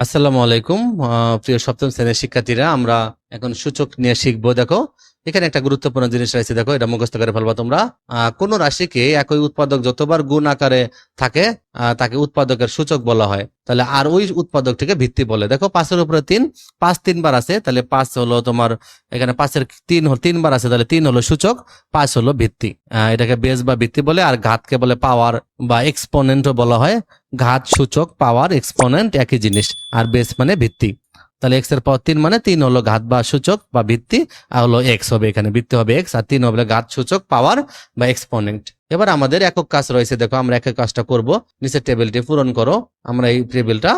আসসালামু আলাইকুম প্রিয় সপ্তম শ্রেণির শিক্ষার্থীরা আমরা এখন সূচক নিয়ে শিখব। দেখো এখানে একটা গুরুত্বপূর্ণ জিনিস রয়েছে, দেখো, এটা মুখস্থ করে ফেলবা তোমরা। কোন রাশিকে একই উৎপাদক যতবার গুণ আকারে থাকে তাকে উৎপাদকের সূচক বলা হয়। তাহলে আর ওই উৎপাদকটিকে ভিত্তি বলে। দেখো, পাঁচের উপরে তিন, পাঁচ তিনবার আছে, তাহলে পাঁচ হলো তোমার, এখানে পাঁচের তিন তিনবার আছে, তাহলে তিন হলো সূচক, পাঁচ হলো ভিত্তি। এটাকে বেস বা ভিত্তি বলে, আর ঘাতকে বলে পাওয়ার বা এক্সপোনেন্টও বলা হয়। ঘাত, সূচক পাওয়ার এক্সপোনেন্ট একই জিনিস, আর বেস মানে ভিত্তি। তাহলে এক্সের পর তিন মানে তিন হলো ঘাত বা সূচক বা ভিত্তি, আর হলো এক্স হবে, এখানে ভিত্তি হবে এক্স আর তিন হবে ঘাত সূচক পাওয়ার বা এক্সপোনেন্ট এবার আমাদের একক কাজ রয়েছে, দেখো আমরা একক কাজটা করব। নিচের টেবিলটি পূরণ করো, আমরা এই টেবিলটা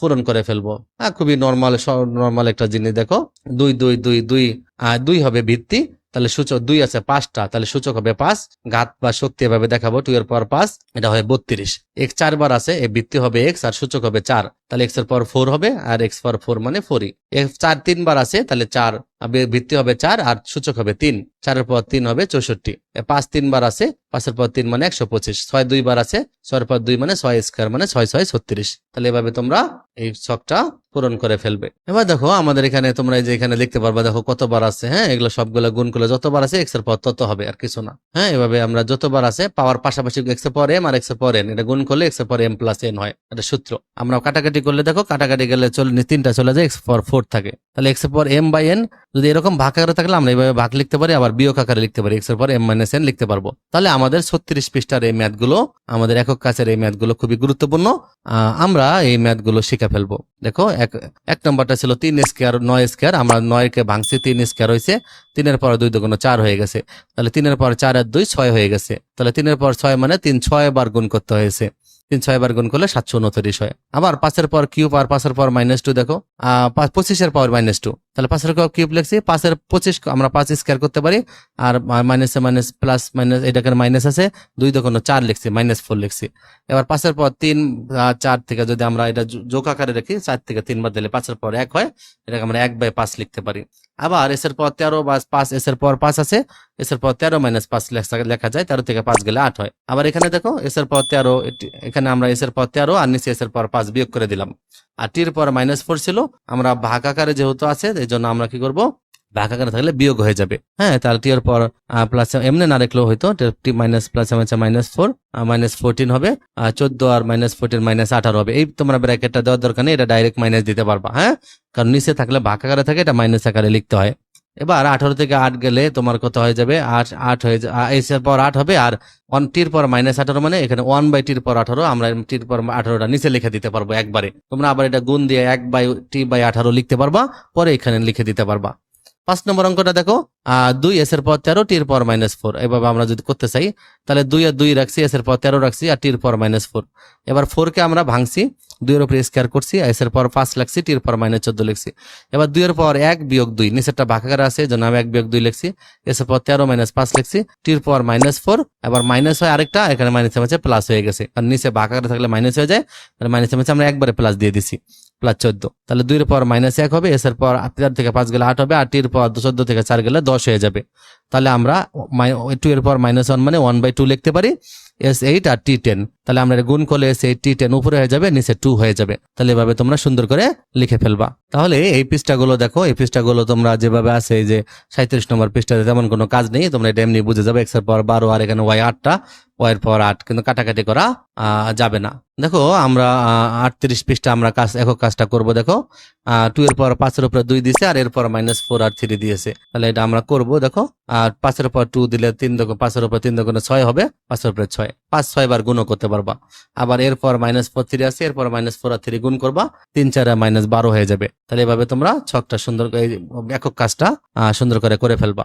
পূরণ করে ফেলব। হ্যাঁ খুবই নর্মাল নর্মাল একটা জিনিস, দেখো। দুই দুই দুই দুই দুই হবে ভিত্তি, তাহলে সূচক দুই আছে, পাঁচটা, তাহলে সূচক হবে পাঁচ, ঘাত বা শক্তি এভাবে দেখাবো টু এর পর পাঁচ, এটা হয় বত্রিশ। এক্স চারবার আছে, এ ভিত্তি হবে এক্স আর সূচক হবে চার। তাহলে এক্সের পর ফোর হবে আর এক্স পর ফোর মানে ফোরই চার তিনবার আছে, তাহলে চার ভিত্তি হবে চার আর সূচক হবে তিন। চারের পর তিন হবে চৌষট্টি। পাঁচ তিনবার আছে, পাঁচের পর তিন মানে একশো পঁচিশ। ছয় দুইবার আছে, ছয়ের পর দুই মানে ছয় স্কোয়ার মানে ছয় ছয় ছত্রিশ। তাহলে এভাবে তোমরা এই ছকটা পূরণ করে ফেলবে। এবার দেখো আমাদের এখানে তোমরা যে এখানে লিখতে পারবা, দেখো কতবার আছে হ্যাঁ? এগুলো সবগুলো গুণ করলে যতবার আছে এক্সের পর তত হবে আর কিছু না হ্যাঁ? এভাবে আমরা যতবার আছে পাওয়ার পাশাপাশি এক্সের পর এম আর এক্সের পর এন এটা গুণ করলে এক্সের পর এম প্লাস এন হয়। এটা সূত্র। আমরা কাটাকাটি করলে দেখো কাটাকাটি গেলে চলে তিনটা চলে যায় এক্স পর ফোর থাকে। তাহলে এক্স পর এম বাই এন যদি এরকম ভাগ আকারে থাকলে আমরা এইভাবে ভাগ লিখতে পারি, আবার বিয়োগ আকারে লিখতে পারি। এক্স পর এম মাইনাস এন লিখতে পারব। তাহলে আমাদের ছত্রিশ পৃষ্ঠার এই ম্যাথগুলো, আমাদের একক কাছের এই ম্যাথগুলো খুবই গুরুত্বপূর্ণ। আমরা এই ম্যাথগুলো শিখে ফেলব। দেখো, এক এক নম্বরটা ছিল তিন স্কোয়ার নয় স্কোয়ার আমরা নয়কে ভাঙছি, তিন স্কোয়ার হয়েছে। তিনের পর দুই দুগুণ চার হয়ে গেছে। তাহলে তিনের পর চার আর দুই, ছয় হয়ে গেছে। তাহলে তিনের পর ছয় মানে তিন, ছয় বার গুণ করতে হয়েছে। তিন, ছয় বার গুণ করলে সাতশো উনত্রিশ হয়। আবার পাঁচের পর কিউ পাওয়ার পাঁচের পর মাইনাস টু দেখো। পঁচিশের পাওয়ার মাইনাস টু তাহলে পাঁচের কিউব লিখছি, পাঁচের পঁচিশ আমরা পাঁচ স্কোয়ার করতে পারি, আর মাইনাসে মাইনাস প্লাস মাইনাস এটাকে মাইনাস আছে? দুই দোকানো চার লিখছি মাইনাস ফোর লিখছি। এবার পাঁচের পর তিন চার থেকে যদি আমরা এটা যোগ আকারে রাখি, চার থেকে তিন বার দিলে পাঁচের পর এক হয়, এটাকে আমরা এক বাই পাঁচ লিখতে পারি। আবার এস এর পর তেরো বা পাঁচ এসের পর পাঁচ আছে এসের পর তেরো মাইনাস পাঁচ লেখা- যায়, তেরো থেকে পাঁচ গেলে আট হয়। আবার এখানে দেখো এস এর পর তেরো এখানে আমরা এসের পর তেরো আর নিচে এসের পর পাঁচ বিয়োগ করে দিলাম। আর টির পর মাইনাস ফোর ছিল, আমরা ভাগ আকারে যেহেতু আছে এই জন্য আমরা কি করব? ভাগ থাকলে বিয়োগ হয়ে যাবে। হ্যাঁ তাহলে টি এর পর প্লাস এমনি না রাখলেও হয়তো টি মাইনাস প্লাস এম হচ্ছে মাইনাস ফোর মাইনাস ফোরটিন হবে চোদ্দ আর মাইনাস ফোরটিন মাইনাস আঠারো হবে। এই তোমরা ব্র্যাকেটটা দেওয়ার দরকার নেই, এটা ডাইরেক্ট মাইনাস দিতে পারবা হ্যাঁ? কারণ নিচে থাকলে ভাগ থাকে, এটা মাইনাস আকারে লিখতে হয়। এবার আঠারো থেকে আট গেলে তোমার কত হয়ে যাবে? আট আট হয়ে যাবে এসের পর আট হবে আর ওয়ান টির পর মাইনাস আঠারো মানে এখানে ওয়ান বাই টির পর আঠারো, আমরা টির পর আঠারোটা নিচে লিখে দিতে পারব একবারে। তোমরা আবার এটা গুণ দিয়ে এক বাই টি বাই আঠারো লিখতে পারবা, পরে এখানে লিখে দিতে পারবা। পাঁচ নম্বর অঙ্কটা দেখো দুই এস এর পর তেরো টির পর মাইনাস ফোর এভাবে আমরা যদি করতে চাই, তাহলে দুই আর দুই রাখছি এস এর পর তেরো রাখছি, আর টির পর মাইনাস ফোর এবার ফোরকে আমরা ভাঙছি দুইয়ের উপরে স্কোয়ার করছি, এস এর পর পাঁচ লিখছি টির পর মাইনাস চোদ্দ লিখছি। এবার দুইয়ের পর এক বিয়োগ দুই, নিচেরটা ভাগাকার আছে জন্য আমি এক বিয়োগ দুই লিখছি। এস এর পর তেরো মাইনাস পাঁচ লিখছি টির পর মাইনাস ফোর এবার মাইনাস হয় আরেকটা, এখানে মাইনাস হচ্ছে প্লাস হয়ে গেছে। আর নিচে ভাগাকারে থাকলে মাইনাস হয়ে যায় মাইনাস হচ্ছে আমরা একবারে প্লাস দিয়ে দিছি প্লাস চোদ্দ। তাহলে দুইয়ের পর মাইনাস এক হবে, এস এর পর চার থেকে পাঁচ গেলে আট হবে, আর টির পর চোদ্দ থেকে চার গেলে দশ হয়ে যাবে। তাহলে আমরা টু এর পর মাইনাস ওয়ান মানে ওয়ান বাই টু লিখতে পারি, এস এইট আর টি টেন তাহলে আমরা গুণ করলে এস টি টেন উপরে হয়ে যাবে, নিচে টু হয়ে যাবে। তাহলে এভাবে তোমরা সুন্দর করে লিখে ফেলবা। তাহলে এই পৃষ্ঠাগুলো দেখো, এই পৃষ্ঠাগুলো তোমরা যেভাবে আছে যে সাঁত্রিশ নম্বর পৃষ্ঠাতে তেমন কোনো কাজ নেই, তোমরা এটা এমনি বুঝে যাবে এক্সের পর বারো আর এখানে ওয়াই আটটা ওয়াই পর আট, কিন্তু কাটাকাটি করা যাবে না। দেখো, আমরা আটত্রিশ পৃষ্ঠা আমরা কাজ, একক কাজটা করব, দেখো। টু এর পর পাঁচের উপরে দুই দিয়েছে আর এরপর মাইনাস ফোর আর থ্রি দিয়েছে। তাহলে এটা আমরা করব, দেখো। আর পাঁচের উপর টু দিলে তিন দোকান পাঁচের উপর তিন দোকানে ছয় হবে, পাঁচের উপরে ছয়। পাঁচ, ছয় বার গুণও করতে পারবা। আবার এরপর মাইনাস ফোর থ্রি আছে এরপর মাইনাস ফোর আর থ্রি গুণ করবা, তিন চার মাইনাস বারো হয়ে যাবে। তাহলে এভাবে তোমরা ছকটা সুন্দর একক কাজটা সুন্দর করে করে ফেলবা।